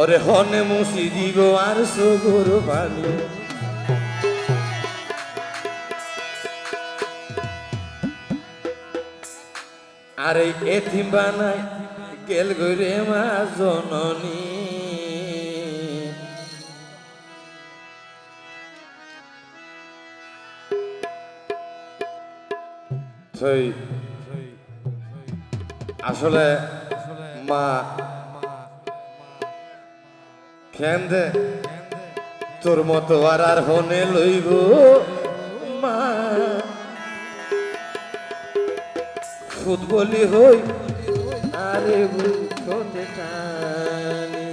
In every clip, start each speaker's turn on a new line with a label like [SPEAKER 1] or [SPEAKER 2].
[SPEAKER 1] ওরে হনে মুসি দিব আর সগুর পানি আর এথিম বানাই গেল গরে মা জননী। সেই আসলে মা কেন্দে? তোর মতো আর আর হনে লইব মা। ফুটবলি হই, আরে বুকতে টানি।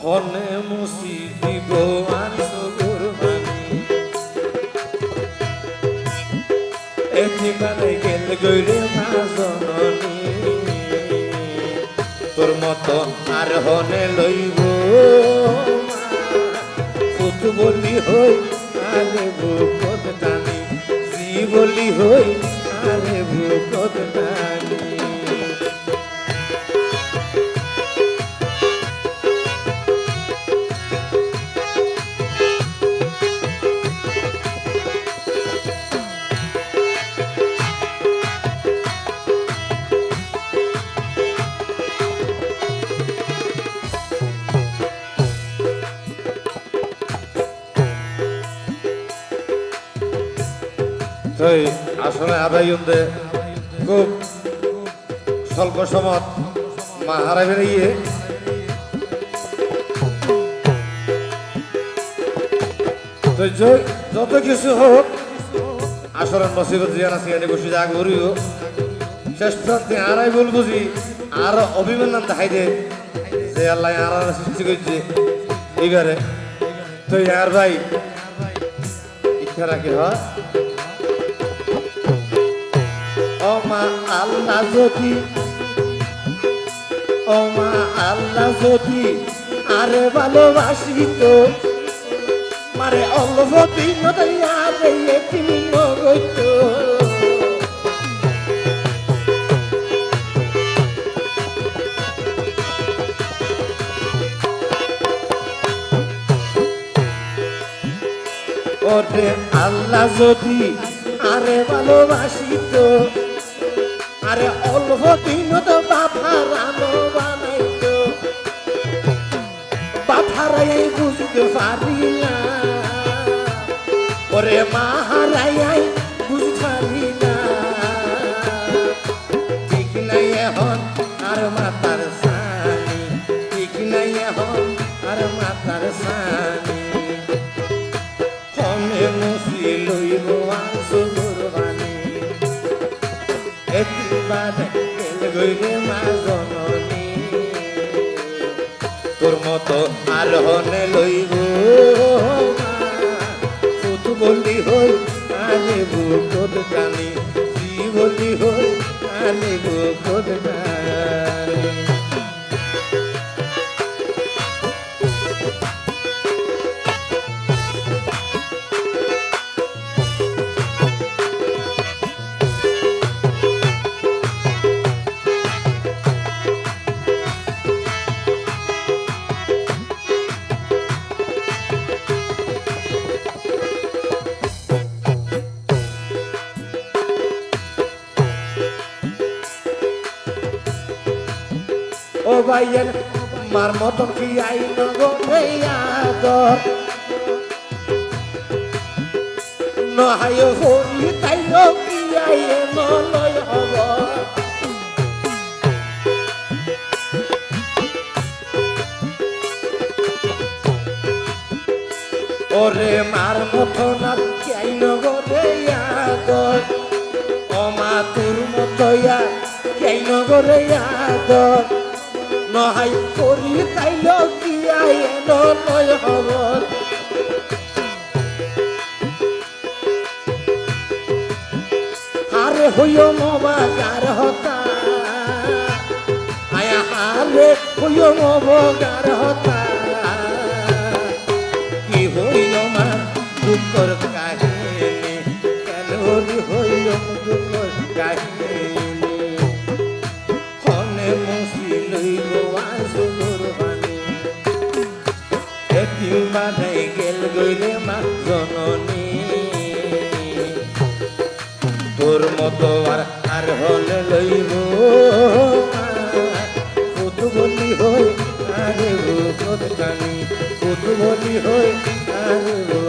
[SPEAKER 1] হনে মুসি দিব আর গেল গইরে মা জননী তোর মতো বলি হই আরে ভূপত টানি। জি বলি হই আরে বুকত টানি। তাই আসলে আদায় হতে খুব স্বল্প সময় মা হারা বেরিয়ে যত কিছু হোক আসলে নসিবত জিয়ান আছে, এনে বসে যা করিও। শেষ প্রান্তে আরাই বল বুঝি, আর অভিমান দেখাই দে, যে আল্লাহ আর আর সৃষ্টি করছে। এইবারে, তো আর ভাই, ইচ্ছা রাখি হয়। ও মা আল্লাহ যদি ও মা আল্লাহ যদি আরে ভালোবাসি তো, মারে অল্প দিন আরে তুমি নগত ওরে আল্লাহ যদি আরে ভালোবাসি তো আরে অল্প দিন তো। বাফার আলো বানাইতো বাফারাই বুঝতে ওরে মাহারাই না। ঠিক নাই এখন আর মাতার সানি। ঠিক নাই এখন আর মাতার সানি। বাদে গেল গইরে মা জননী। তোর মতো আর হনে লইব সুত বলি হই, আনে বুকত কানি। জি বলি হই, আনে বুকত কানি। ও ভাইয়ের মার মতন কি আইন গো? আদর। নহায় হরি তাইল কি হব? ওরে মার মতন আর কি আইন গো? আদর। ও মা তোর মতয়া কেই নগরে আদর। নহাই করি তাইল কি আয় নয় খবর মবাগার হতা। আয়া হারে হইও মবাগার হতা। কি হইল মা, দুঃখর তোর মতো আর আর হলে লইব কত বলি হই আরে ও কতখানি কত বলি হই আরে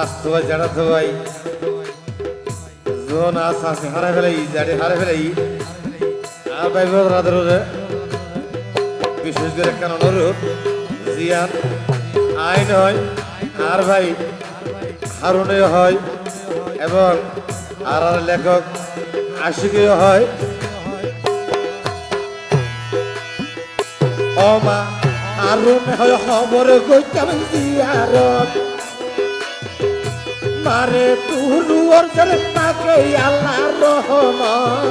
[SPEAKER 1] স্বাস্থ্য ভাই জানা তো ভাই জোন আর শ্বাস হারা ফেলাই জাড়ি হারা ফেলাই আর ভাই রাতের বিশেষ করে কেন অনুরোধ জিয়ান আইন হয় আর ভাই হারুনে হয়, এবং আর আর লেখক আশিকেও হয়। অমা আরুন হয় খবর কইতাম জিয়ারত। মারে তুরু অর্জন তাকে আল্লাহ রহমান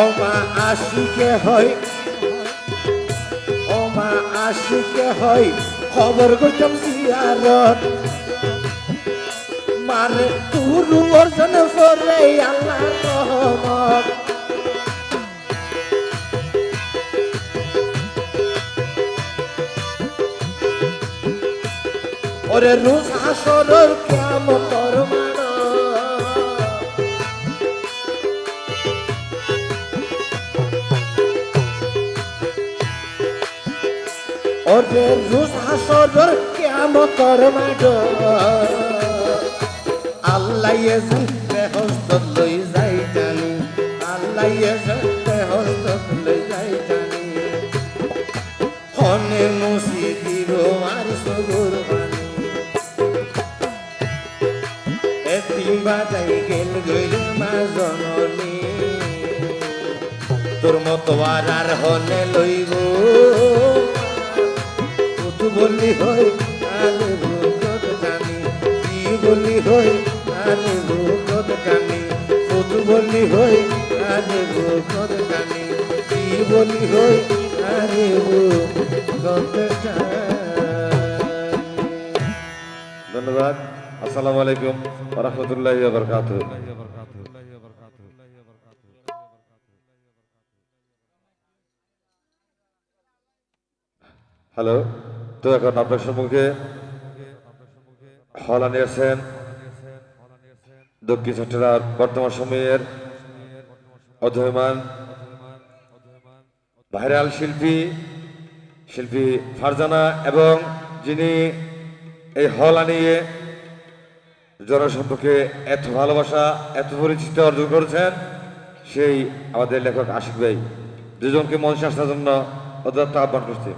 [SPEAKER 1] অমা আশিকে হয় অমা আশিকে হয়, খবর করতাম জিয়ারত মানে তুরু অর্জন করে আল্লাহ রহমত। ওরে রোজ হাসরের কিয়ামতর মানো ওরে রোজ হাসরের কিয়ামতর মানো আল্লাহ এজন বেহস্ত লই যাই জানি। আল্লাহ এজন বেহস্ত লই যাই জানি। হনে মুসি দিব আর সগুর বানি এতিম বাজাই গেল গইল মা তোর মতো আর আর হনে লইব। জানি। কি বলি হই কি বলি হই ধন্যবাদ। আসসালামু আলাইকুম রহমতুল্লাহ হ্যালো তো এখন আপনার সম্মুখে হল আনিয়েছেন দক্ষিণ চট্টগ্রাম বর্তমান সময়ের অধ্যয়মান ভাইরাল শিল্পী শিল্পী ফারজানা এবং যিনি এই হল আনিয়ে জনসম্পর্কে এত ভালোবাসা, এত পরিচিত অর্জন করেছেন, সেই আমাদের লেখক আশিক ভাই। দুজনকে মঞ্চে আসার জন্য অত্যন্ত আহ্বান করছি।